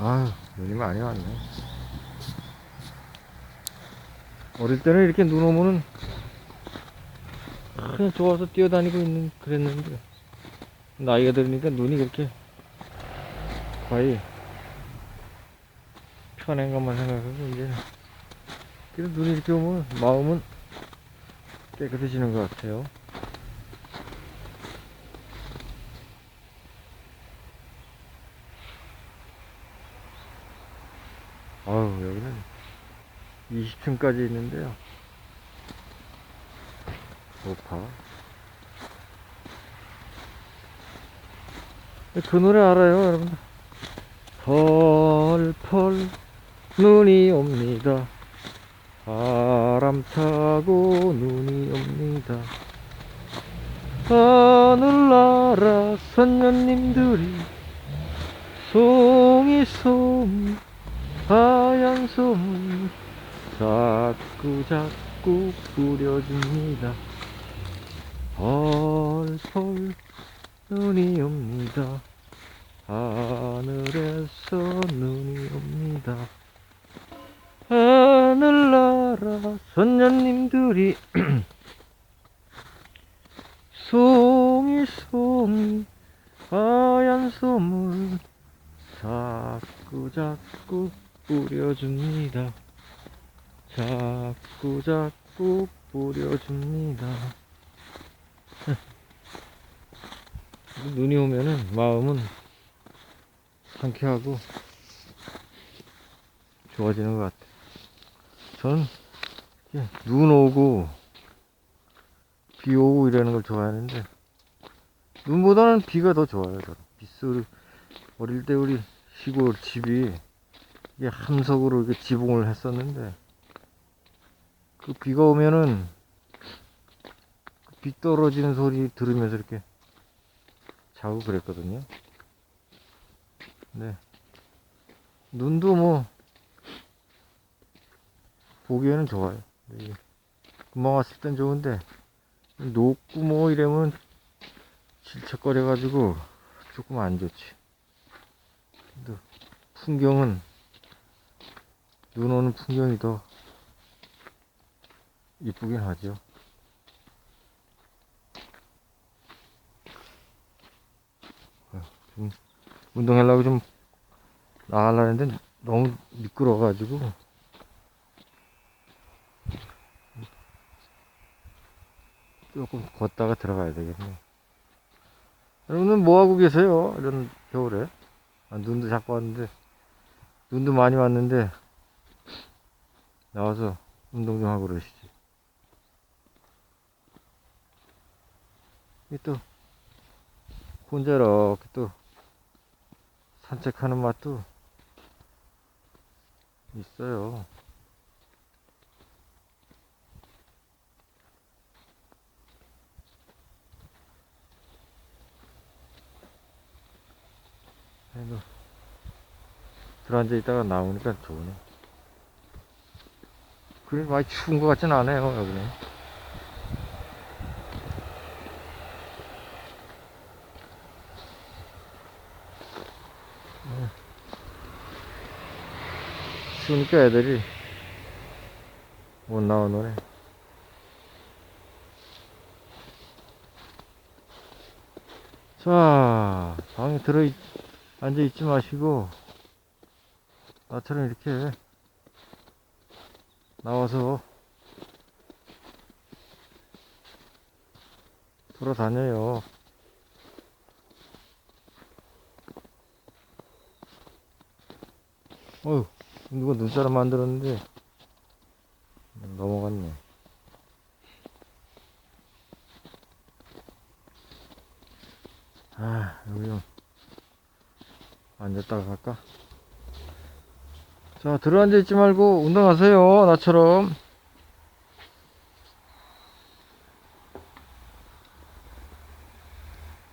아유, 눈이 많이 왔네. 어릴 때는 이렇게 눈 오면은 그냥 좋아서 뛰어다니고 있는 그랬는데 나이가 들으니까 눈이 그렇게 거의 편한 것만 생각하고 이제는 그래도 눈이 이렇게 오면 마음은 깨끗해지는 것 같아요. 아유 여기는 20층까지 있는데요. 높아. 그 노래 알아요, 여러분? 펄펄 눈이 옵니다. 바람 타고 눈이 옵니다. 하늘나라 선녀님들이 송이 송 하얀 솜을 자꾸 자꾸 뿌려줍니다. 펄펄 눈이 옵니다. 하늘에서 눈이 옵니다. 하늘나라 선녀님들이 송이 송이 하얀 솜을 자꾸 자꾸 뿌려줍니다. 자꾸 자꾸 뿌려줍니다. 눈이 오면은 마음은 상쾌하고 좋아지는 것 같아. 저는 눈 오고 비 오고 이러는 걸 좋아하는데 눈보다는 비가 더 좋아요. 저는 빗소리 어릴 때 우리 시골 집이 이게 함석으로 이렇게 지붕을 했었는데 그 비가 오면은 그비 떨어지는 소리 들으면서 이렇게 자고 그랬거든요. 네. 눈도 뭐 보기에는 좋아요. 이게 금방 왔을 땐 좋은데 녹고 뭐 이러면 질척거려 가지고 조금 안 좋지. 근데 풍경은 눈 오는 풍경이 더 이쁘긴 하죠. 어, 좀 운동하려고 좀 나가려고 했는데 너무 미끄러워가지고 조금 걷다가 들어가야 되겠네. 여러분은 뭐 하고 계세요? 이런 겨울에 아, 눈도 자꾸 왔는데 눈도 많이 왔는데 나와서 운동 좀 하고 그러시지. 이 또 혼자 이렇게 또 산책하는 맛도 있어요. 아이고, 들어앉아 있다가 나오니까 좋네. 그래, 많이 추운 것 같진 않아요, 여기는. 추우니까 애들이 못 나오노래. 자, 방에 들어 있, 앉아 있지 마시고, 나처럼 이렇게 나와서 돌아다녀요. 어휴, 누가 눈사람 만들었는데, 넘어갔네. 아, 여기 좀 앉았다가 갈까? 자, 들어앉아 있지 말고 운동하세요. 나처럼.